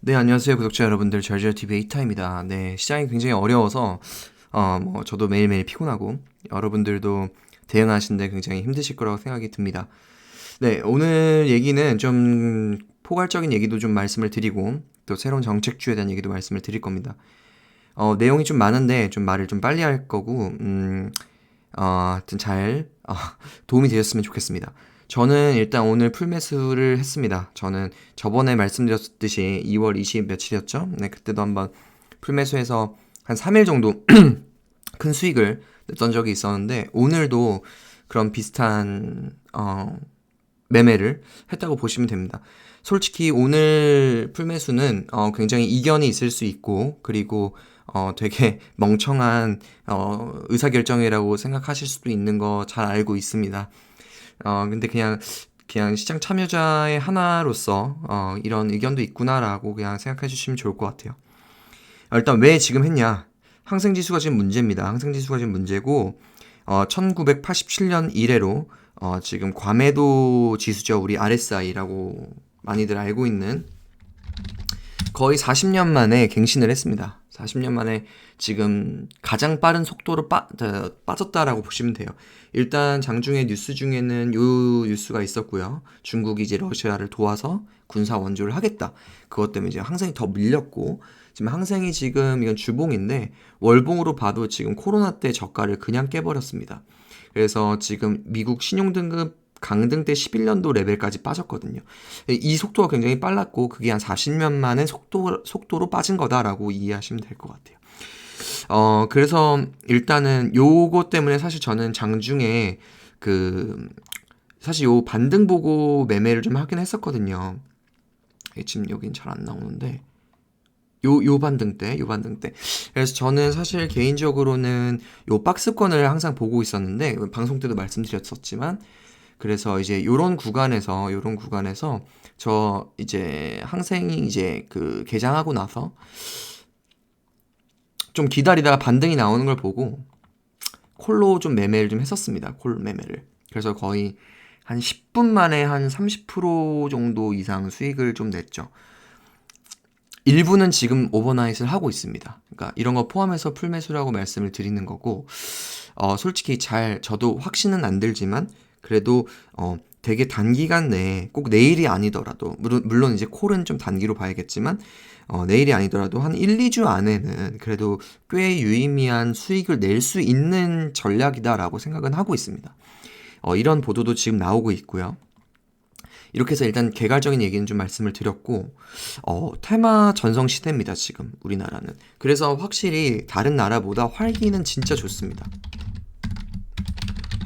네, 안녕하세요. 구독자 여러분들. 절절TV 에이타입니다. 네, 시장이 굉장히 어려워서, 어, 뭐, 저도 매일매일 피곤하고, 여러분들도 대응하시는데 굉장히 힘드실 거라고 생각이 듭니다. 네, 오늘 얘기는 좀 포괄적인 얘기도 좀 말씀을 드리고, 또 새로운 정책주에 대한 얘기도 말씀을 드릴 겁니다. 어, 내용이 좀 많은데, 좀 말을 좀 빨리 할 거고, 음, 어, 하여튼 잘, 어, 도움이 되셨으면 좋겠습니다. 저는 일단 오늘 풀매수를 했습니다. 저는 저번에 말씀드렸듯이 2월 20 며칠이었죠? 네, 그때도 한번 풀매수해서 한 3일 정도 큰 수익을 냈던 적이 있었는데, 오늘도 그런 비슷한, 어, 매매를 했다고 보시면 됩니다. 솔직히 오늘 풀매수는 어, 굉장히 이견이 있을 수 있고, 그리고 어, 되게 멍청한 어, 의사결정이라고 생각하실 수도 있는 거 잘 알고 있습니다. 어, 근데 그냥, 그냥 시장 참여자의 하나로서, 어, 이런 의견도 있구나라고 그냥 생각해 주시면 좋을 것 같아요. 일단 왜 지금 했냐? 항생 지수가 지금 문제입니다. 항생 지수가 지금 문제고, 어, 1987년 이래로, 어, 지금 과매도 지수죠. 우리 RSI라고 많이들 알고 있는 거의 40년 만에 갱신을 했습니다. 40년 만에 지금 가장 빠른 속도로 빠, 빠졌다라고 보시면 돼요. 일단 장중에 뉴스 중에는 요 뉴스가 있었고요. 중국이 이제 러시아를 도와서 군사 원조를 하겠다. 그것 때문에 이제 항생이 더 밀렸고 지금 항생이 지금 이건 주봉인데 월봉으로 봐도 지금 코로나 때 저가를 그냥 깨버렸습니다. 그래서 지금 미국 신용등급 강등 때 11년도 레벨까지 빠졌거든요. 이 속도가 굉장히 빨랐고 그게 한 40년 만에 속도 속도로 빠진 거다라고 이해하시면 될 것 같아요. 어 그래서 일단은 요거 때문에 사실 저는 장중에 그 사실 요 반등 보고 매매를 좀 하긴 했었거든요. 지금 여긴 잘 안 나오는데 요, 요 반등 때, 요 반등 때. 그래서 저는 사실 개인적으로는 요 박스권을 항상 보고 있었는데, 방송 때도 말씀드렸었지만, 그래서 이제 요런 구간에서 요런 구간에서 저 이제 항생이 이제 그 개장하고 나서 좀 기다리다가 반등이 나오는 걸 보고 콜로 좀 매매를 좀 했었습니다. 콜 매매를. 그래서 거의 한 10분 만에 한 30% 정도 이상 수익을 좀 냈죠. 일부는 지금 오버나잇을 하고 있습니다. 그러니까 이런 거 포함해서 풀매수라고 말씀을 드리는 거고, 어, 솔직히 잘, 저도 확신은 안 들지만, 그래도 어 되게 단기간 내에 꼭 내일이 아니더라도 물론 물론 이제 콜은 좀 단기로 봐야겠지만 어 내일이 아니더라도 한 1, 2주 안에는 그래도 꽤 유의미한 수익을 낼 수 있는 전략이다라고 생각은 하고 있습니다. 어 이런 보도도 지금 나오고 있고요. 이렇게 해서 일단 개괄적인 얘기는 좀 말씀을 드렸고 어 테마 전성 시대입니다 지금 우리나라는 그래서 확실히 다른 나라보다 활기는 진짜 좋습니다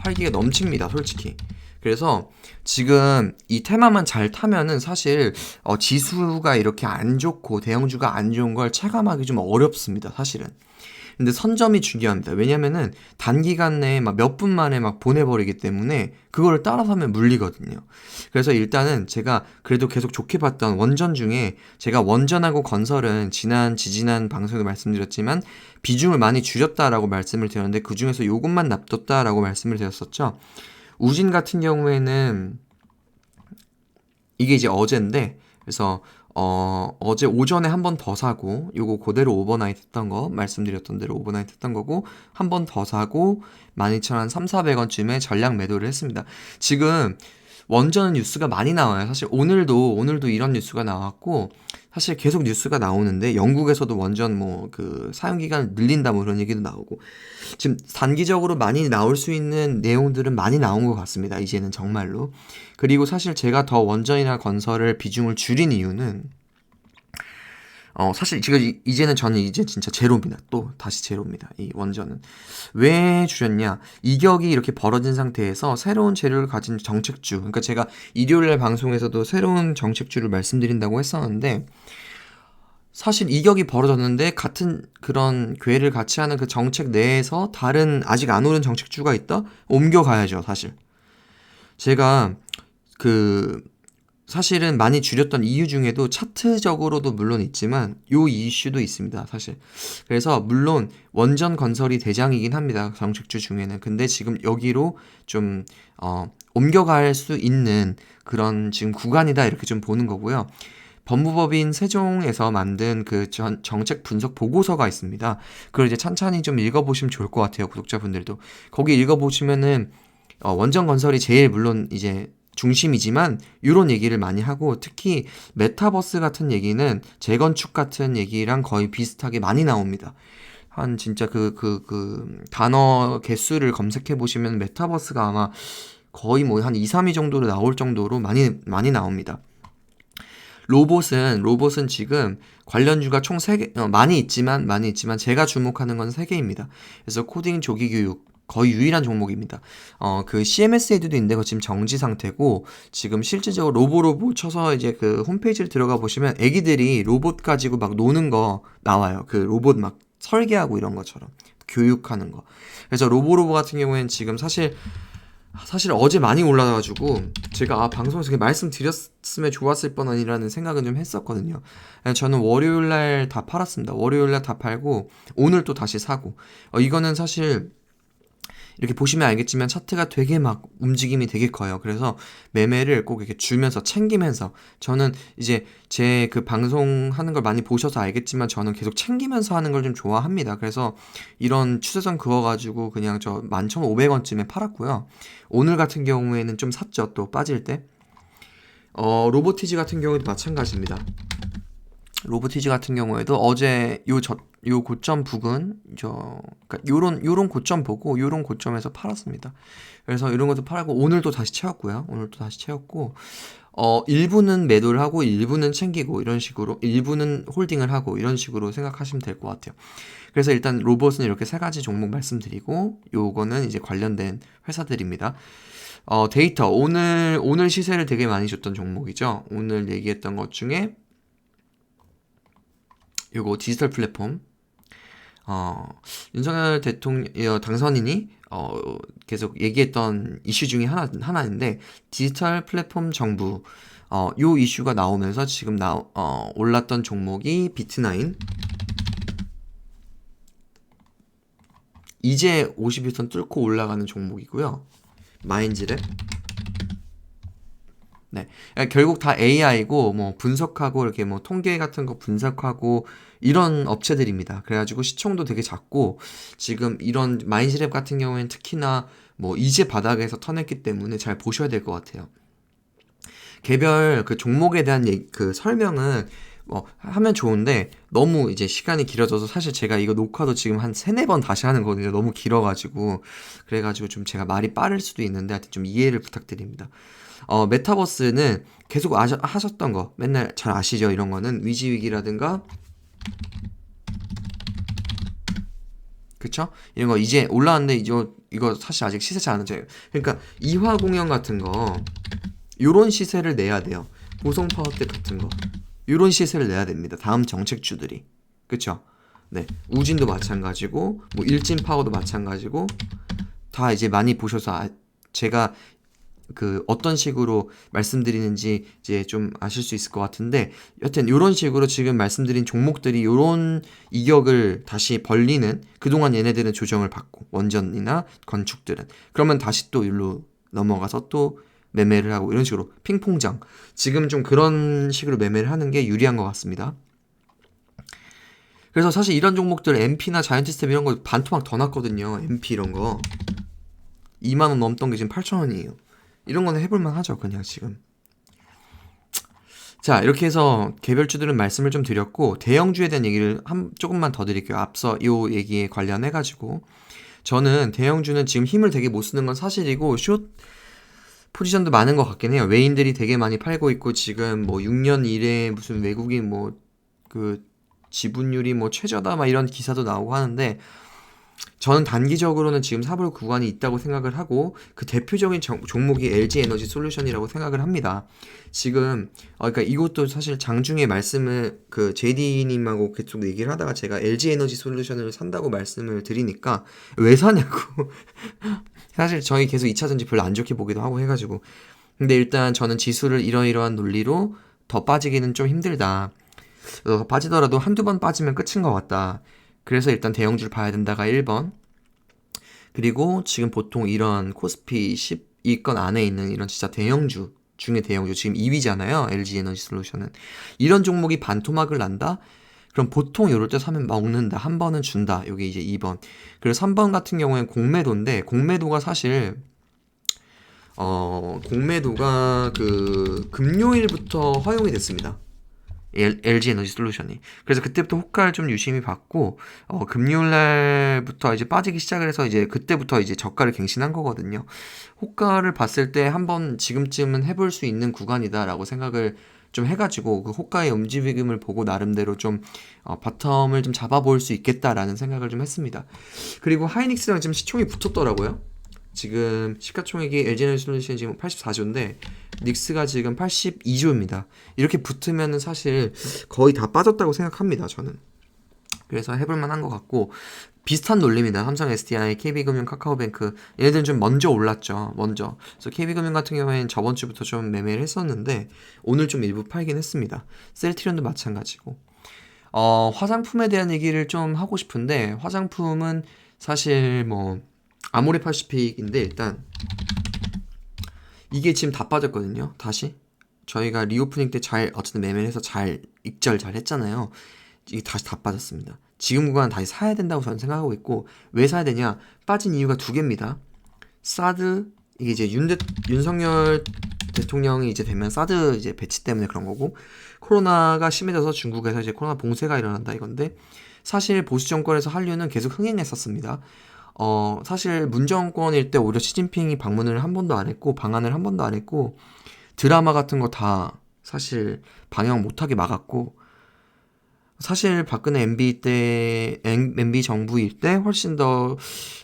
활기가 넘칩니다, 솔직히. 그래서 지금 이 테마만 잘 타면은 사실 어, 지수가 이렇게 안 좋고 대형주가 안 좋은 걸 체감하기 좀 어렵습니다, 사실은. 근데 선점이 중요합니다. 왜냐면은 단기간 내에 막 몇 분 만에 막 보내버리기 때문에 그거를 따라서면 물리거든요. 그래서 일단은 제가 그래도 계속 좋게 봤던 원전 중에 제가 원전하고 건설은 지난 지지난 방송에도 말씀드렸지만 비중을 많이 줄였다라고 말씀을 드렸는데 그 중에서 요것만 납뒀다라고 말씀을 드렸었죠. 우진 같은 경우에는 이게 이제 어제인데 그래서 어, 어제 오전에 한 번 더 사고, 요거 그대로 오버나이트 했던 거, 말씀드렸던 대로 오버나이트 했던 거고, 한 번 더 사고, 12,000원, 3, 400원쯤에 전량 매도를 했습니다. 지금 원전 뉴스가 많이 나와요. 사실 오늘도, 오늘도 이런 뉴스가 나왔고, 사실 계속 뉴스가 나오는데, 영국에서도 원전 뭐, 그, 사용 기간 늘린다 뭐 그런 얘기도 나오고, 지금 단기적으로 많이 나올 수 있는 내용들은 많이 나온 것 같습니다. 이제는 정말로. 그리고 사실 제가 더 원전이나 건설을 비중을 줄인 이유는, 어, 사실 지금 이제는 저는 이제 진짜 제로입니다. 또 다시 제로입니다. 이 원전은. 왜 줄였냐? 이격이 이렇게 벌어진 상태에서 새로운 재료를 가진 정책주. 그러니까 제가 일요일날 방송에서도 새로운 정책주를 말씀드린다고 했었는데, 사실 이격이 벌어졌는데 같은 그런 괴를 같이 하는 그 정책 내에서 다른 아직 안 오른 정책주가 있다? 옮겨가야죠, 사실. 제가 그 사실은 많이 줄였던 이유 중에도 차트적으로도 물론 있지만 요 이슈도 있습니다, 사실. 그래서 물론 원전 건설이 대장이긴 합니다, 정책주 중에는. 근데 지금 여기로 좀 어, 옮겨갈 수 있는 그런 지금 구간이다 이렇게 좀 보는 거고요. 법무법인 세종에서 만든 그 전, 정책 분석 보고서가 있습니다. 그걸 이제 찬찬히 좀 읽어보시면 좋을 것 같아요, 구독자분들도. 거기 읽어보시면은 어, 원전 건설이 제일 물론 이제 중심이지만 이런 얘기를 많이 하고 특히 메타버스 같은 얘기는 재건축 같은 얘기랑 거의 비슷하게 많이 나옵니다. 한 진짜 그, 그, 그 단어 개수를 검색해 보시면 메타버스가 아마 거의 뭐 한 2, 3위 정도로 나올 정도로 많이, 많이 나옵니다. 로봇은, 로봇은 지금 관련주가 총 3개, 어, 많이 있지만, 많이 있지만 제가 주목하는 건 3개입니다. 그래서 코딩 조기 교육, 거의 유일한 종목입니다. 어, 그 CMS에도 있는데 그 지금 정지 상태고 지금 실질적으로 로보로보 쳐서 이제 그 홈페이지를 들어가 보시면 애기들이 로봇 가지고 막 노는 거 나와요. 그 로봇 막 설계하고 이런 것처럼 교육하는 거. 그래서 로보로보 같은 경우에는 지금 사실 사실 어제 많이 올라가지고 제가 아 방송에서 말씀드렸으면 좋았을 뻔한이라는 생각은 좀 했었거든요. 저는 월요일 날 다 팔았습니다. 월요일 날 다 팔고 오늘 또 다시 사고 어, 이거는 사실 이렇게 보시면 알겠지만 차트가 되게 막 움직임이 되게 커요. 그래서 매매를 꼭 이렇게 주면서 챙기면서 저는 이제 제 그 방송하는 걸 많이 보셔서 알겠지만 저는 계속 챙기면서 하는 걸 좀 좋아합니다. 그래서 이런 추세선 그어가지고 그냥 저 11,500원쯤에 팔았고요. 오늘 같은 경우에는 좀 샀죠. 또 빠질 때. 어, 로보티즈 같은 경우에도 마찬가지입니다. 로보티즈 같은 경우에도 어제 요 저, 요 고점 부근 저 그러니까 요런 요런 고점 보고 요런 고점에서 팔았습니다. 그래서 이런 것도 팔고 오늘도 다시 채웠고요. 오늘도 다시 채웠고 어 일부는 매도를 하고 일부는 챙기고 이런 식으로 일부는 홀딩을 하고 이런 식으로 생각하시면 될 것 같아요. 그래서 일단 로봇은 이렇게 세 가지 종목 말씀드리고 요거는 이제 관련된 회사들입니다. 어 데이터 오늘 오늘 시세를 되게 많이 줬던 종목이죠. 오늘 얘기했던 것 중에 요거 디지털 플랫폼 어, 윤석열 대통령 어, 당선인이 어, 계속 얘기했던 이슈 중에 하나 하나인데 디지털 플랫폼 정부 어, 요 이슈가 나오면서 지금 나 어, 올랐던 종목이 비트나인 이제 51선 뚫고 올라가는 종목이고요. 마인즈랩 네. 그러니까 결국 다 AI고 뭐 분석하고 이렇게 뭐 통계 같은 거 분석하고 이런 업체들입니다. 그래가지고 시총도 되게 작고 지금 이런 마인드랩 같은 경우에는 특히나 뭐 이제 바닥에서 터냈기 때문에 잘 보셔야 될 것 같아요. 개별 그 종목에 대한 얘기, 그 설명은 뭐 하면 좋은데 너무 이제 시간이 길어져서 사실 제가 이거 녹화도 지금 한 세네 번 다시 하는 거거든요. 너무 길어가지고 그래가지고 좀 제가 말이 빠를 수도 있는데 하여튼 좀 이해를 부탁드립니다. 어, 메타버스는 계속 아셔, 하셨던 거 맨날 잘 아시죠? 이런 거는 위지 위기라든가 그쵸? 이런 거 이제 올라왔는데 이거 이거 사실 아직 시세 잘안 나요. 그러니까 이화 공연 같은 거 요런 시세를 내야 돼요. 보성 파워텍 같은 거 요런 시세를 내야 됩니다. 다음 정책주들이 그쵸? 네 우진도 마찬가지고 뭐 일진 파워도 마찬가지고 다 이제 많이 보셔서 아, 제가 그 어떤 식으로 말씀드리는지 이제 좀 아실 수 있을 것 같은데 여튼 이런 식으로 지금 말씀드린 종목들이 이런 이격을 다시 벌리는 그동안 얘네들은 조정을 받고 원전이나 건축들은 그러면 다시 또 일로 넘어가서 또 매매를 하고 이런 식으로 핑퐁장 지금 좀 그런 식으로 매매를 하는 게 유리한 것 같습니다. 그래서 사실 이런 종목들 MP나 자이언티스템 이런 거 반토막 더 났거든요. MP 이런 거 2만 원 넘던 게 지금 8천 원이에요. 이런 거는 해볼만 하죠, 그냥 지금. 자, 이렇게 해서 개별주들은 말씀을 좀 드렸고, 대형주에 대한 얘기를 한, 조금만 더 드릴게요. 앞서 이 얘기에 관련해가지고. 저는 대형주는 지금 힘을 되게 못 쓰는 건 사실이고, 숏 포지션도 많은 것 같긴 해요. 외인들이 되게 많이 팔고 있고, 지금 뭐 6년 이래 무슨 외국인 뭐, 그, 지분율이 뭐 최저다, 막 이런 기사도 나오고 하는데, 저는 단기적으로는 지금 사볼 구간이 있다고 생각을 하고 그 대표적인 정, 종목이 LG 에너지 솔루션이라고 생각을 합니다. 지금 어, 그러니까 이것도 사실 장중에 말씀을 그 JD님하고 계속 얘기를 하다가 제가 LG 에너지 솔루션을 산다고 말씀을 드리니까 왜 사냐고 사실 저희 계속 2차전지 별로 안 좋게 보기도 하고 해가지고 근데 일단 저는 지수를 이러이러한 논리로 더 빠지기는 좀 힘들다. 어, 빠지더라도 한두 번 빠지면 끝인 것 같다. 그래서 일단 대형주를 봐야 된다가 1번. 그리고 지금 보통 이런 코스피 10위권 안에 있는 이런 진짜 대형주 중에 대형주 지금 2위잖아요. LG 에너지 솔루션은 이런 종목이 반토막을 난다. 그럼 보통 이럴 때 사면 먹는다. 한 번은 준다. 요게 이제 2번. 그리고 3번 같은 경우에는 공매도인데 공매도가 사실 어, 공매도가 그 금요일부터 허용이 됐습니다. LG 에너지 솔루션이. 그래서 그때부터 호가를 좀 유심히 봤고, 어, 금요일 날부터 이제 빠지기 시작을 해서 이제 그때부터 이제 저가를 갱신한 거거든요. 호가를 봤을 때 한번 지금쯤은 해볼 수 있는 구간이다라고 생각을 좀 해가지고 그 호가의 움직임을 보고 나름대로 좀 어, 바텀을 좀 잡아볼 수 있겠다라는 생각을 좀 했습니다. 그리고 하이닉스랑 지금 시총이 붙었더라고요. 지금 시가총액이 LG에너지 솔루션이 지금 84조인데 닉스가 지금 82조입니다. 이렇게 붙으면은 사실 거의 다 빠졌다고 생각합니다. 저는. 그래서 해볼 만한 것 같고 비슷한 논리입니다. 삼성 SDI, KB금융, 카카오뱅크 얘네들은 좀 먼저 올랐죠. 먼저. 그래서 KB금융 같은 경우에는 저번 주부터 좀 매매를 했었는데 오늘 좀 일부 팔긴 했습니다. 셀트리온도 마찬가지고. 어, 화장품에 대한 얘기를 좀 하고 싶은데 화장품은 사실 뭐 아모레 파시픽인데 일단 이게 지금 다 빠졌거든요. 다시 저희가 리오프닝 때 잘 어쨌든 매매를 해서 잘 익절 잘 했잖아요. 이게 다시 다 빠졌습니다. 지금 구간 다시 사야 된다고 저는 생각하고 있고 왜 사야 되냐? 빠진 이유가 두 개입니다. 사드 이게 이제 윤 대, 윤석열 대통령이 이제 되면 사드 이제 배치 때문에 그런 거고 코로나가 심해져서 중국에서 이제 코로나 봉쇄가 일어난다 이건데 사실 보수 정권에서 한류는 계속 흥행했었습니다. 어, 사실 문정권일 때 오히려 시진핑이 방문을 한 번도 안 했고 방한을 한 번도 안 했고 드라마 같은 거 다 사실 방영 못하게 막았고 사실 박근혜 MB 때 MB 정부일 때 훨씬 더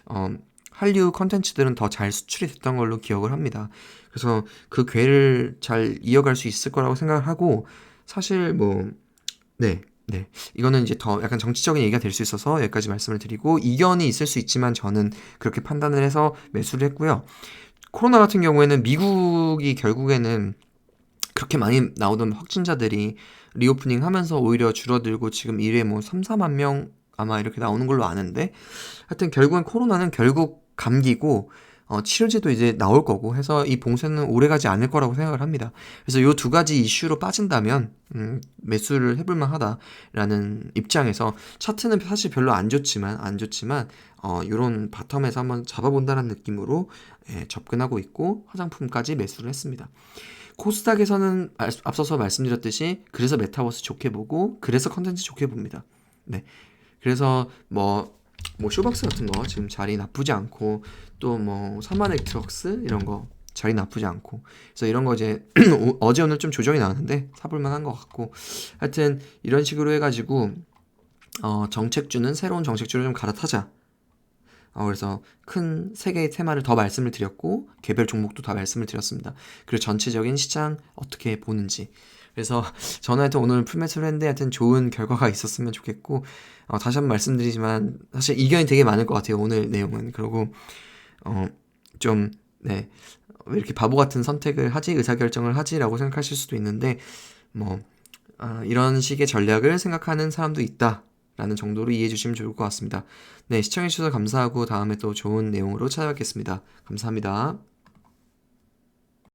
어, 한류 컨텐츠들은 더 잘 수출이 됐던 걸로 기억을 합니다. 그래서 그 궤를 잘 이어갈 수 있을 거라고 생각을 하고 사실 뭐 네. 네. 이거는 이제 더 약간 정치적인 얘기가 될 수 있어서 여기까지 말씀을 드리고 이견이 있을 수 있지만 저는 그렇게 판단을 해서 매수를 했고요. 코로나 같은 경우에는 미국이 결국에는 그렇게 많이 나오던 확진자들이 리오프닝 하면서 오히려 줄어들고 지금 1회 뭐 3, 4만 명 아마 이렇게 나오는 걸로 아는데 하여튼 결국엔 코로나는 결국 감기고 어, 치료제도 이제 나올 거고 해서 이 봉쇄는 오래 가지 않을 거라고 생각을 합니다. 그래서 요두 가지 이슈로 빠진다면 음, 매수를 해볼 만하다라는 입장에서 차트는 사실 별로 안 좋지만 안 좋지만 어, 요런 바텀에서 한번 잡아본다는 느낌으로 예, 접근하고 있고 화장품까지 매수를 했습니다. 코스닥에서는 앞서서 말씀드렸듯이 그래서 메타버스 좋게 보고 그래서 컨텐츠 좋게 봅니다. 네. 그래서 뭐 뭐 쇼박스 같은 거 지금 자리 나쁘지 않고 또뭐 사마넥 트럭스 이런 거 자리 나쁘지 않고. 그래서 이런 거 이제 어제 오늘 좀 조정이 나왔는데 사볼 만한 것 같고. 하여튼 이런 식으로 해가지고 어 정책주는 새로운 정책주를 좀 갈아타자. 어, 그래서 큰 세 개의 테마를 더 말씀을 드렸고 개별 종목도 다 말씀을 드렸습니다. 그리고 전체적인 시장 어떻게 보는지 그래서 저는 하여튼 오늘 풀매수를 했는데 하여튼 좋은 결과가 있었으면 좋겠고 어, 다시 한번 말씀드리지만 사실 이견이 되게 많을 것 같아요 오늘 내용은 그리고 어 좀 네. 왜 이렇게 바보 같은 선택을 하지 의사결정을 하지라고 생각하실 수도 있는데 뭐 어, 이런 식의 전략을 생각하는 사람도 있다 라는 정도로 이해해 주시면 좋을 것 같습니다. 네, 시청해 주셔서 감사하고 다음에 또 좋은 내용으로 찾아뵙겠습니다. 감사합니다.